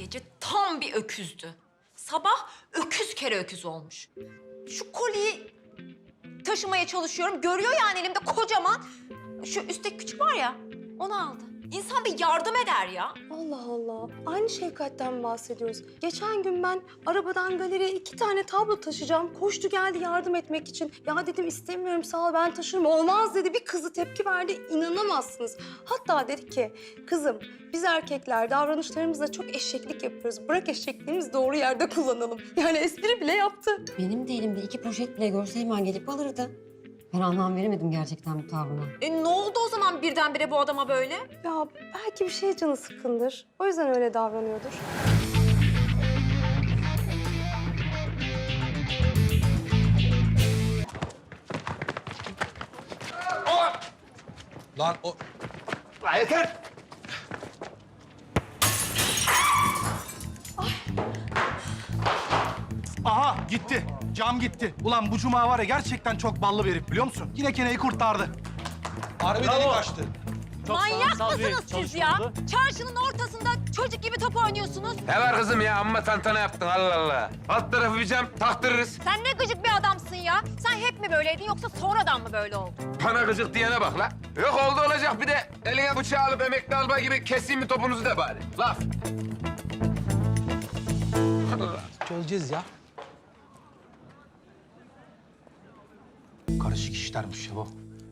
gece tam bir öküzdü. Sabah öküz kere öküz olmuş. Şu koliyi taşımaya çalışıyorum. Görüyor yani elimde kocaman. Şu üstteki küçük var ya, onu aldı. İnsan bir yardım eder ya. Allah Allah. Aynı şefkatten bahsediyoruz. Geçen gün ben arabadan galeriye iki tane tablo taşıyacağım. Koştu geldi yardım etmek için. Ya dedim istemiyorum sağ ol ben taşırım. Olmaz dedi. Bir kızı tepki verdi. İnanamazsınız. Hatta dedi ki kızım biz erkekler davranışlarımızda çok eşeklik yapıyoruz. Bırak eşekliğimizi doğru yerde kullanalım. Yani espri bile yaptı. Benim de elimde iki poşet bile görse hemen gelip alırdı. Ben anlam veremedim gerçekten bu tavrına. E ne oldu o zaman birdenbire bu adama böyle? Ya belki bir şey canı sıkkındır. O yüzden öyle davranıyordur. Lan o... La yeter! Aha gitti. Cam gitti. Ulan bu cuma var ya gerçekten çok ballı bir herif biliyor musun? Yine keneyi kurtardı. Harbi delik açtı. Manyak mısınız siz ya? Çarşının ortasında çocuk gibi top oynuyorsunuz. Ne var kızım ya? Amma tantana yaptın Allah Allah. Alt tarafı bir cam taktırırız. Sen ne gıcık bir adamsın ya. Sen hep mi böyleydin yoksa sonradan mı böyle oldun? Bana gıcık diyene bak la. Yok oldu olacak bir de eline bıçağı alıp emekli albay gibi keseyim mi topunuzu da bari. Laf. Çözeceğiz ya. Karışık işlermiş ya bu.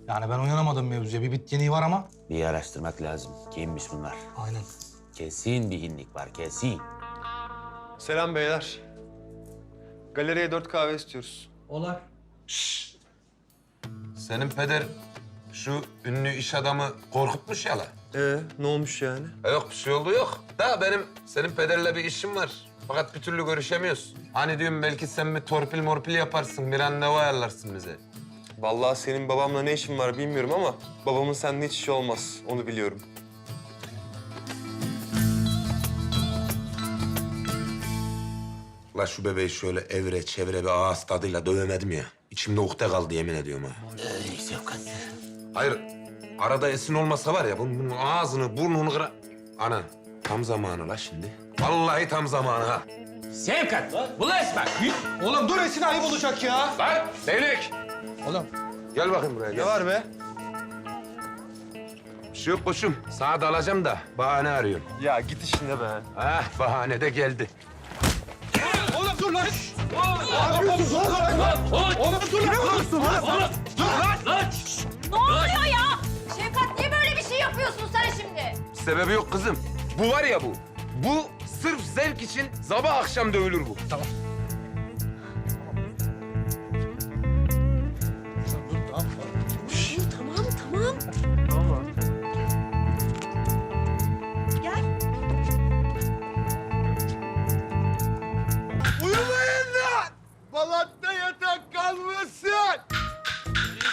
Yani ben uyanamadım mevzuya. Bir bit yeniği var ama. Bir araştırmak lazım. Kimmiş bunlar? Aynen. Kesin bir hinlik var, kesin. Selam beyler. Galeriye dört kahve istiyoruz. Olar. Senin peder şu ünlü iş adamı korkutmuş ya la. Ee, ne olmuş yani? E Yok bir şey oldu yok. Da benim senin pederle bir işim var. Fakat bir türlü görüşemiyoruz. Hani diyorum belki sen bir torpil morpil yaparsın, bir randevu ayarlarsın bize. Vallahi senin babamla ne işin var bilmiyorum ama babamın seninle hiç işi olmaz. Onu biliyorum. La şu bebeği şöyle evre çevre bir ağız tadıyla dövemedim ya. İçimde ukde kaldı yemin ediyorum ha. Ee, Sevkat. Hayır, arada esin olmasa var ya bunun, bunun ağzını, burnunu kıra... Ana, tam zamanı la şimdi. Vallahi tam zamanı ha. Sevkat! Bulaşma! Oğlum dur Esin ayıp olacak ya. Lan Devlik! Oğlum. Gel bakayım buraya Ne gel. var be? Bir şey yok koçum. Sağa dalacağım da bahane arıyorum. Ya git işine be. Ah bahane de geldi. Oğlum dur lan. Ne yapıyorsun lan? Oğlum dur lan. Ne yapıyorsun lan? Ne oluyor ya? Şefkat niye böyle bir şey yapıyorsun sen şimdi? Sebebi yok kızım. Bu var ya bu. Bu sırf zevk için sabah akşam dövülür bu. Tamam Balatta yatak kalmasın.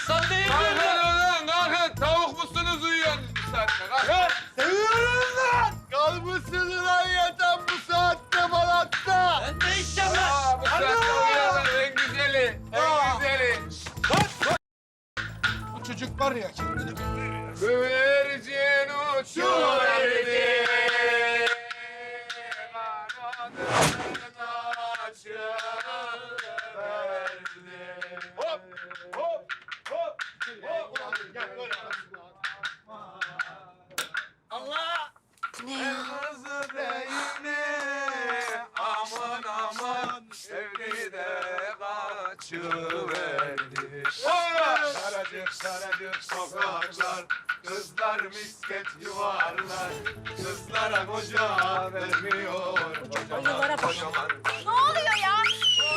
Kalkın ulan kalkın. Tavuk musunuz uyuyorsunuz bu saatte? Kalkın. Seviyorum lan. Kalmışsın lan yatan bu saatte balatta. Aa, bu saatte uyuyorlar en güzeli. En güzeli. Bu çocuk var ya kendini. Güvercin uçuverdi. Kanadını ne ya? Aman aman sevdi de kaçıverdi. Saracık saracık sokaklar, kızlar misket yuvarlar. Kızlara koca vermiyor, kocaman kocaman. Ne oluyor ya?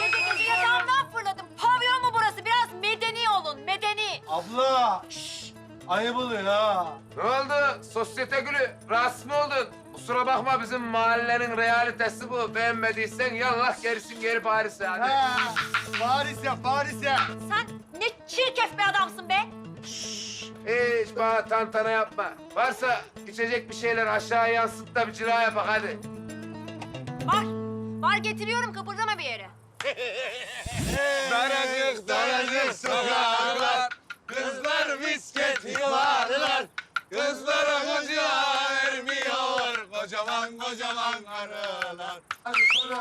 Gece gece yatağımdan fırladım. Pavyon mu burası? Biraz medeni olun, medeni. Abla. Şşş. Ayıp oluyor ha. Ne oldu? Sosyete gülü. Rahatsız mı oldun? Kusura bakma bizim mahallenin realitesi bu. Beğenmediysen yallah gerisin geri Paris'e hadi. Ha. Paris'e, Paris'e. Sen ne çirkef bir adamsın be. Hiç bana tantana yapma. Varsa içecek bir şeyler aşağı yansıt da bir cila yapak hadi. Var. Var getiriyorum kıpırdama bir yere. Daracık daracık sokaklar, kızlar misket yuvarlar. Kızlara koca vermiyor, kocaman kocaman arılar. Alın size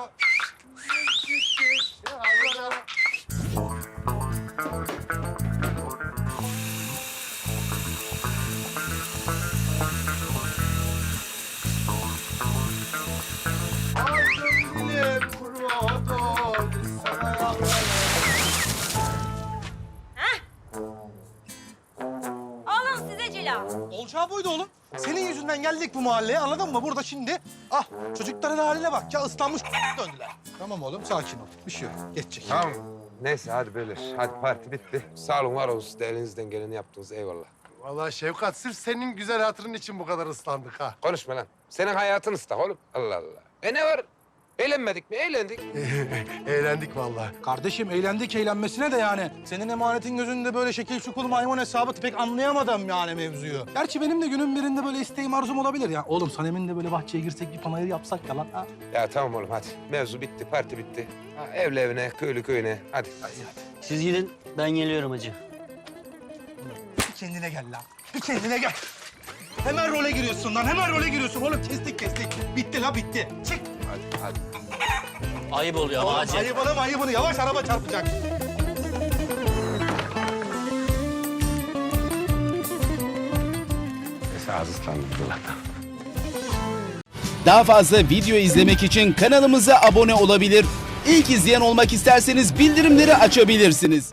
cila. Olacağı buydu oğlum. Senin yüzünden geldik bu mahalleye anladın mı? Burada şimdi ah çocukların haline bak ya ıslanmış döndüler. Tamam oğlum sakin ol. Bir şey yok. Geçecek. Tamam. Neyse hadi beyler. Hadi parti bitti. Sağ olun var olun. Siz de elinizden geleni yaptınız. Eyvallah. Vallahi Şevkat sırf senin güzel hatırın için bu kadar ıslandık ha. Konuşma lan. Senin hayatın ıslak oğlum. Allah Allah. E ne var? Eğlenmedik mi? Eğlendik. Eğlendik vallahi. Kardeşim eğlendik eğlenmesine de yani. Senin emanetin gözünde böyle şekil şukul maymun hesabı pek anlayamadım yani mevzuyu. Gerçi benim de günün birinde böyle isteğim arzum olabilir ya. Oğlum Sanem'in de böyle bahçeye girsek bir panayır yapsak ya lan. Ha? Ya tamam oğlum hadi. Mevzu bitti. Parti bitti. Ha, evli evine, köylü köyüne. Hadi. Siz gidin, ben geliyorum hacı. Bir kendine gel lan. Bir kendine gel. Hemen role giriyorsun lan. Hemen role giriyorsun. Oğlum kestik kestik. Bitti la bitti. Çık. Hadi. Ayıp oluyor ama hacı. ayıbını mı ayıbını. Yavaş araba çarpacak. Ağzı ıslandı Allah'tan. Daha fazla video izlemek için kanalımıza abone olabilir. İlk izleyen olmak isterseniz bildirimleri açabilirsiniz.